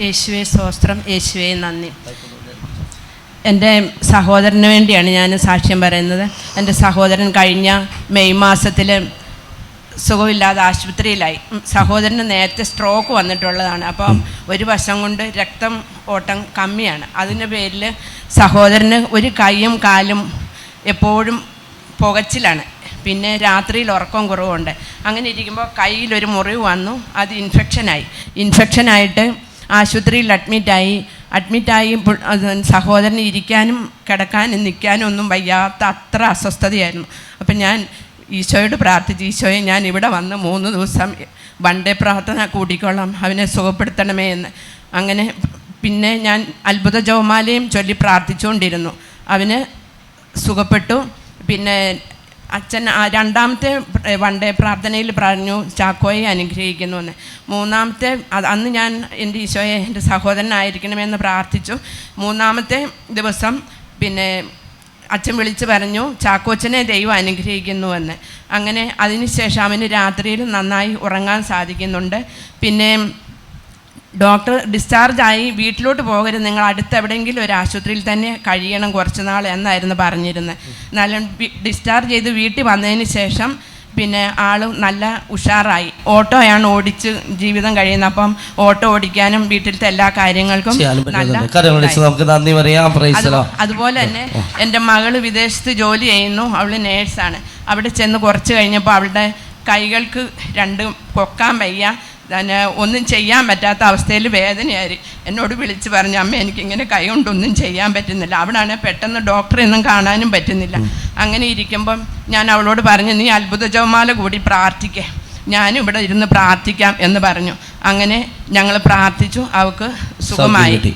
യേശുവെ സ്വസ്ത്രം യേശുവെ നന്ദി. എന്റെ സഹോദരന് വേണ്ടിയാണ് ഞാൻ സാക്ഷ്യം പറയുന്നത്. എന്റെ സഹോദരൻ കഴിഞ്ഞ മെയ് മാസത്തിൽ സുഖമില്ലാതെ ആശുപത്രിയിലായി. സഹോദരന് നേരത്തെ സ്ട്രോക്ക് വന്നിട്ടുള്ളതാണ്. അപ്പം ഒരു വശം കൊണ്ട് രക്തം ഓട്ടം കമ്മിയാണ്. അതിന്റെ പേരിൽ സഹോദരന് ഒരു കൈയും കാലും എപ്പോഴും പുകച്ചിലാണ്. പിന്നെ രാത്രിയിൽ ഉറക്കം കുറവുണ്ട്. അങ്ങനെ ഇരിക്കുമ്പോൾ കയ്യിലൊരു മുറിവ് വന്നു. അത് ഇൻഫെക്ഷനായി ഇൻഫെക്ഷനായിട്ട് ആശുപത്രിയിൽ അഡ്മിറ്റായി അഡ്മിറ്റായി സഹോദരന് ഇരിക്കാനും കിടക്കാനും നിൽക്കാനും ഒന്നും വയ്യാത്ത അത്ര അസ്വസ്ഥതയായിരുന്നു. അപ്പം ഞാൻ ഈശോയോട് പ്രാർത്ഥിച്ചു ഈശോയെ ഞാൻ ഇവിടെ വന്ന് മൂന്ന് ദിവസം വൺ ഡേ പ്രാർത്ഥന കൂട്ടിക്കൊള്ളാം അവനെ സുഖപ്പെടുത്തണമേ എന്ന്. അങ്ങനെ പിന്നെ ഞാൻ അത്ഭുത ജവമാലയും ചൊല്ലി പ്രാർത്ഥിച്ചുകൊണ്ടിരുന്നു. അവന് സുഖപ്പെട്ടു. പിന്നെ അച്ഛൻ രണ്ടാമത്തെ വൺ ഡേ പ്രാർത്ഥനയിൽ പറഞ്ഞു ചാക്കോയെ അനുഗ്രഹിക്കുന്നു എന്ന് മൂന്നാമത്തെ അന്ന് ഞാൻ എന്റെ ഈശോയെ എന്റെ സഹോദരനായിരിക്കണമെന്ന് പ്രാർത്ഥിച്ചു. മൂന്നാമത്തെ ദിവസം പിന്നെ അച്ഛൻ വിളിച്ച് പറഞ്ഞു ചാക്കോച്ചനെ ദൈവം അനുഗ്രഹിക്കുന്നു എന്ന് അങ്ങനെ അതിനുശേഷം അവന് രാത്രിയിൽ നന്നായി ഉറങ്ങാൻ സാധിക്കുന്നുണ്ട്. പിന്നെ ഡോക്ടർ ഡിസ്ചാർജ് ആയി വീട്ടിലോട്ട് പോകരുത്. നിങ്ങൾ അടുത്ത് എവിടെയെങ്കിലും ഒരു ആശുപത്രിയിൽ തന്നെ കഴിയണം കുറച്ച് നാൾ എന്നായിരുന്നു പറഞ്ഞിരുന്നത്. എന്നാലും ഡിസ്ചാർജ് ചെയ്ത് വീട്ടിൽ വന്നതിന് ശേഷം പിന്നെ ആൾ നല്ല ഉഷാറായി. ഓട്ടോയാണ് ഓടിച്ച് ജീവിതം കഴിയുന്നത്. അപ്പം ഓട്ടോ ഓടിക്കാനും വീട്ടിലത്തെ എല്ലാ കാര്യങ്ങൾക്കും നല്ല നന്ദി പറയാം. അതുപോലെ തന്നെ എന്റെ മകൾ വിദേശത്ത് ജോലി ചെയ്യുന്നു. അവൾ നേഴ്സാണ്. അവിടെ ചെന്ന് കുറച്ച് കഴിഞ്ഞപ്പോൾ അവളുടെ കൈകൾക്ക് രണ്ട് കൊക്കാൻ വയ്യ. തന്നെ ഒന്നും ചെയ്യാൻ പറ്റാത്ത അവസ്ഥയിൽ വേദനയായി. എന്നോട് വിളിച്ച് പറഞ്ഞു അമ്മ എനിക്കിങ്ങനെ കൈ കൊണ്ടൊന്നും ചെയ്യാൻ പറ്റുന്നില്ല. അവിടാണ് പെട്ടെന്ന് ഡോക്ടറെ ഒന്നും കാണാനും പറ്റുന്നില്ല. അങ്ങനെ ഇരിക്കുമ്പം ഞാൻ അവളോട് പറഞ്ഞു നീ അത്ഭുത ജവമാല കൂടി പ്രാർത്ഥിക്കേ. ഞാനും ഇവിടെ ഇരുന്ന് പ്രാർത്ഥിക്കാം എന്ന് പറഞ്ഞു. അങ്ങനെ ഞങ്ങൾ പ്രാർത്ഥിച്ചു. അവൾക്ക് സുഖമായി.